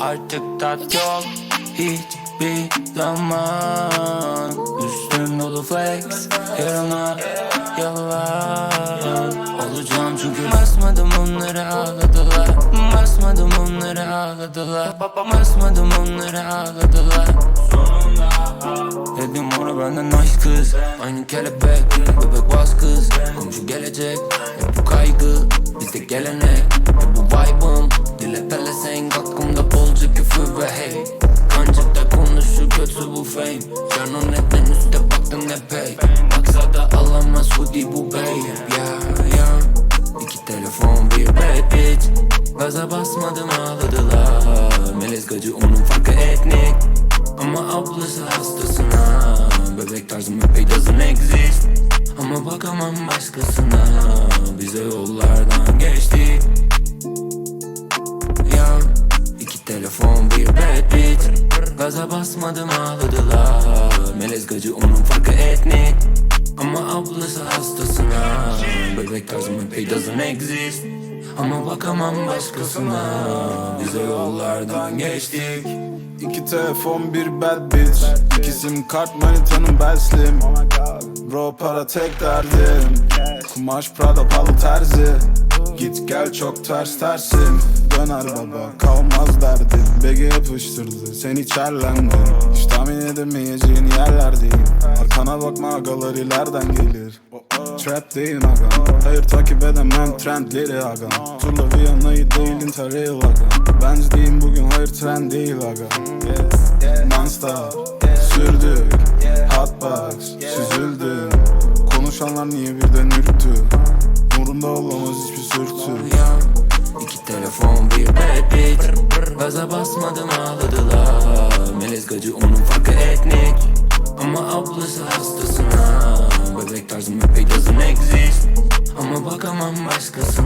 Artık tat yok hiçbir zaman. Üstüm dolu flex yarına yalan Olacağım çünkü basmadım onları ağladılar. Basmadım onları ağladılar. Basmadım onları ağladılar. Dedim ona benden nice kız. Aynı kelebek bebek bas kız. Komşu gelecek hep bu kaygı. Bizde gelenek Baksa da alamaz hoodie bu babe Ya ya. İki telefon bir bad bitch. Gaza basmadım ağladılar. Melez gacı onun farkı etnik Gaza basmadım ağladılar. Melez gacı onun farkı etnik Ama ablası hastasına. Bebek tarzım epey doesn't exist. Ama bakamam başkasına. Bize yollardan geçtik. İki telefon bir bad bitch. İki sim kart manitanın bel slim. Bro para tek derdim. Kumaş Prada palı terzi Git gel çok ters tersin. Döner baba kalmaz derdim Bege yapıştırdı sen içerlendin. Hiç tahmin edemeyeceğin yerlerdeyim Arkana bakma agalar ileriden gelir. Trap değil aga. Hayır takip edemem trendleri aga. Turla Viyana'yı değil Interrail aga. Benzliyim bugün hayır trend değil aga. Non-stop Sürdük. Hotbox Süzüldüm Konuşanlar niye birden Gaza basmadım ağladılar. Melez gacı onun farkı etnik. Ama ablası hastasına. Bebek tarzım epey doesn't exist. Ama bakamam başkasına